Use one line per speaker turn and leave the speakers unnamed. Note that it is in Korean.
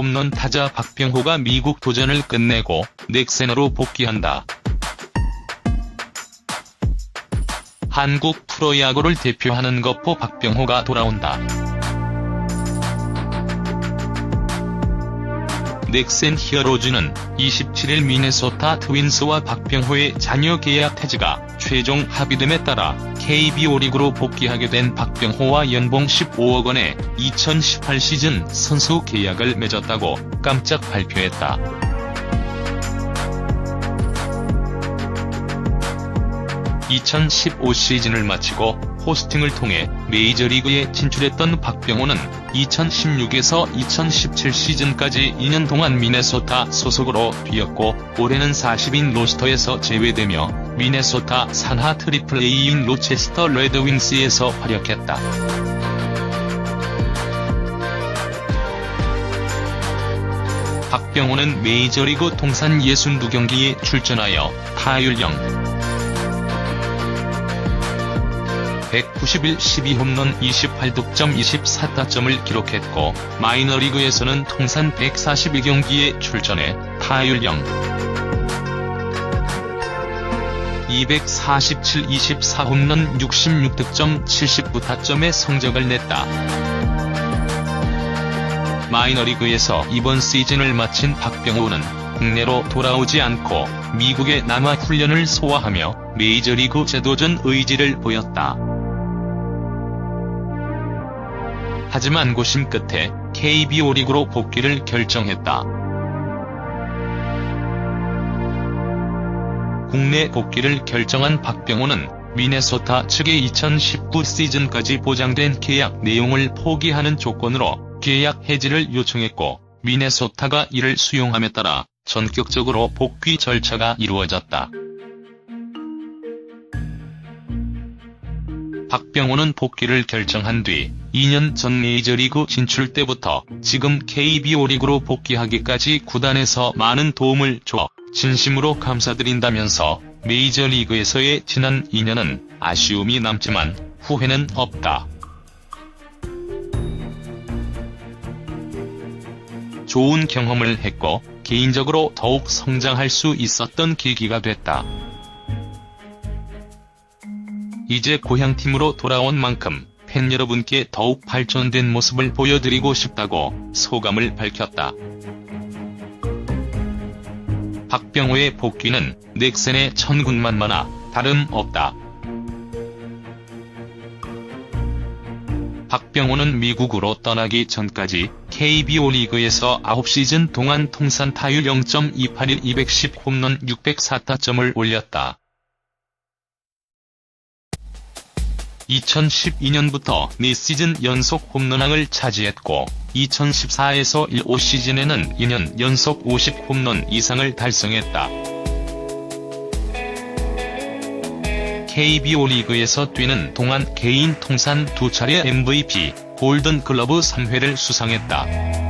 신원 타자 박병호가 미국 도전을 끝내고 넥센으로 복귀한다. 한국 프로야구를 대표하는 거포 박병호가 돌아온다. 넥센 히어로즈는 27일 미네소타 트윈스와 박병호의 자녀 계약 해지가 최종 합의됨에 따라 KBO 리그로 복귀하게 된 박병호와 연봉 15억 원의 2018 시즌 선수 계약을 맺었다고 깜짝 발표했다. 2015 시즌을 마치고 호스팅을 통해 메이저리그에 진출했던 박병호는 2016에서 2017 시즌까지 2년 동안 미네소타 소속으로 뛰었고 올해는 40인 로스터에서 제외되며 미네소타 산하 트리플 A인 로체스터 레드윙스에서 활약했다. 박병호는 메이저리그 통산 62경기에 출전하여 타율 0. 191 12홈런 28득점 24타점을 기록했고 마이너리그에서는 통산 142경기에 출전해 타율 0. 247 24홈런 66득점 79타점의 성적을 냈다. 마이너리그에서 이번 시즌을 마친 박병호는 국내로 돌아오지 않고 미국에 남아 훈련을 소화하며 메이저리그 재도전 의지를 보였다. 하지만 고심 끝에 KBO 리그로 복귀를 결정했다. 국내 복귀를 결정한 박병호는 미네소타 측의 2019 시즌까지 보장된 계약 내용을 포기하는 조건으로 계약 해지를 요청했고 미네소타가 이를 수용함에 따라 전격적으로 복귀 절차가 이루어졌다. 박병호는 복귀를 결정한 뒤 2년 전 메이저리그 진출 때부터 지금 KBO 리그로 복귀하기까지 구단에서 많은 도움을 줘 진심으로 감사드린다면서 메이저리그에서의 지난 2년은 아쉬움이 남지만 후회는 없다. 좋은 경험을 했고 개인적으로 더욱 성장할 수 있었던 계기가 됐다. 이제 고향팀으로 돌아온 만큼 팬 여러분께 더욱 발전된 모습을 보여드리고 싶다고 소감을 밝혔다. 박병호의 복귀는 넥센의 천군만마나 다름없다. 박병호는 미국으로 떠나기 전까지 KBO 리그에서 9시즌 동안 통산 타율 0.281 210 홈런 604타점을 올렸다. 2012년부터 4시즌 연속 홈런왕을 차지했고 2014에서 15 시즌에는 2년 연속 50 홈런 이상을 달성했다. KBO 리그에서 뛰는 동안 개인 통산 두 차례 MVP, 골든 글러브 3회를 수상했다.